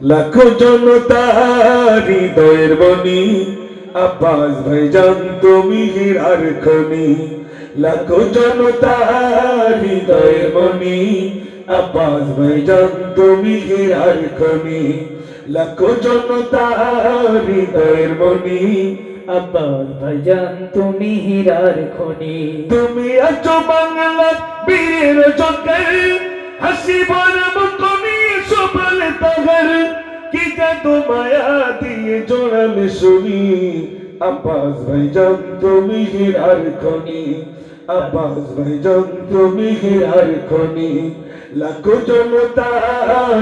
লাখো জনতা হৃদয়ের বনি আব্বাস ভাইজান তুমি হীরার খনি। লাখো জনতা হৃদয়ের বনি আব্বাস ভাইজান তুমি হীরার খনি। লাখো জনতা হৃদয়ের বনি আব্বাস ভাইজান তুমি হীরার খনি। তুমি আছো বাংলার বীরের চোখের হাসি ভর জাদু মায়া দিয়ে জোড়ালে শুনি। আব্বাস ভাইজান তুমি হীরার খনি। আব্বাস ভাইজান তুমি হীরার খনি। লাখো জনতা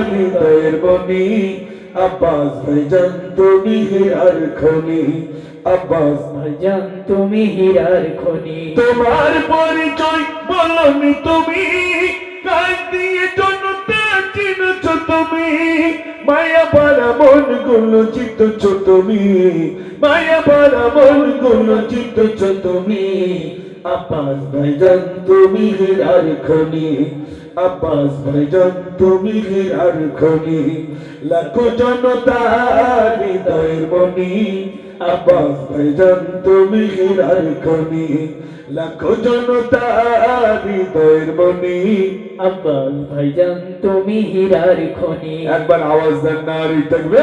হৃদয়ের বনি। আব্বাস ভাইজান তুমি হীরার খনি। আব্বাস ভাইজান তুমি হীরার খনি। তোমার পরিচয় বলনি তুমি। কাজ দিয়ে জনতা মায়া পারা মনগুলো চিত্তছ তুমি মায়া পারা মনগুলো চিত্তছ তুমি আব্বাস ভাইজান তুমি আর খনি। আব্বাস ভাইজান তুমি আর খনি। লাখো জনতা হৃদয়ের মনি আব্বাস ভাইজান তুমি হীরার খনি লাখো জনতা হৃদয়ের মনি আব্বাস ভাইজান তুমি হীরার খনি। একবার আওয়াজ দেন নারী থাকবে।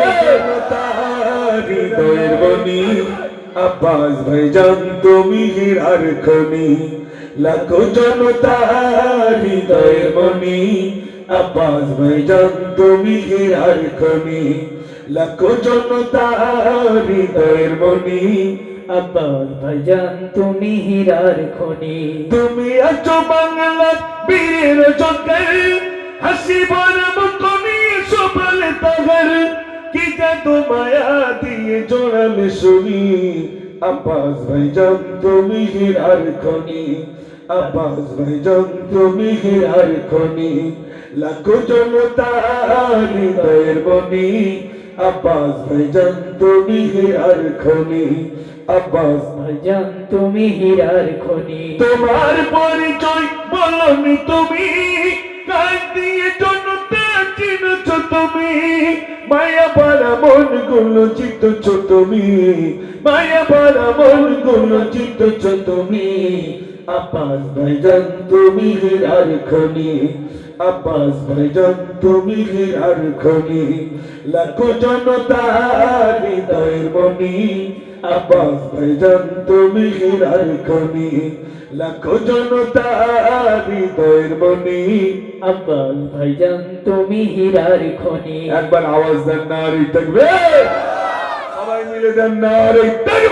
হৃদয়ের মনি আব্বাস ভাইজান তুমি হীরার খনি লাখো জনতা হৃদয়ের মনি আব্বাস ভাইজান তুমি হীরার খনি লাখো জনতা হৃদয়ের মনি আব্বাস ভাইজান তুমি হীরার খনি। তুমি আছো বাংলার বীরের চোখের হাসি ভর মুখনি সফল তগর কি জাদু মায়া দিয়ে জোড়ালে শুনি। আব্বাস ভাইজান তুমি হীরার খনি। আব্বাস ভাইজান তুমি হীরার খনি। লাখো জনতা হৃদয়ের বনি আব্বাস ভাইজান তুমি হীরার খনি। আব্বাস ভাইজান তুমি হীরার খনি। তোমার পরিচয় বলনি তুমি। কাজ দিয়ে জনতা চিনছ তুমি। মায়া পারা মনগুলো চিত্তছ তুমি। মায়া পারা মনগুলো চিত্তছ তুমি। আব্বাস ভাইজান তুমি হীরার খনি। আব্বাস ভাইজান তুমি হীরার খনি লাখো জনতা হৃদয়ের মনি আব্বাস ভাইজান তুমি হীরার খনি লাখো জনতা হৃদয়ের মনি আব্বাস ভাইজান তুমি হীরার খনি একবার আওয়াজ দেন নারী থাকবে। সবাই মিলে দেন নারী থাকবে।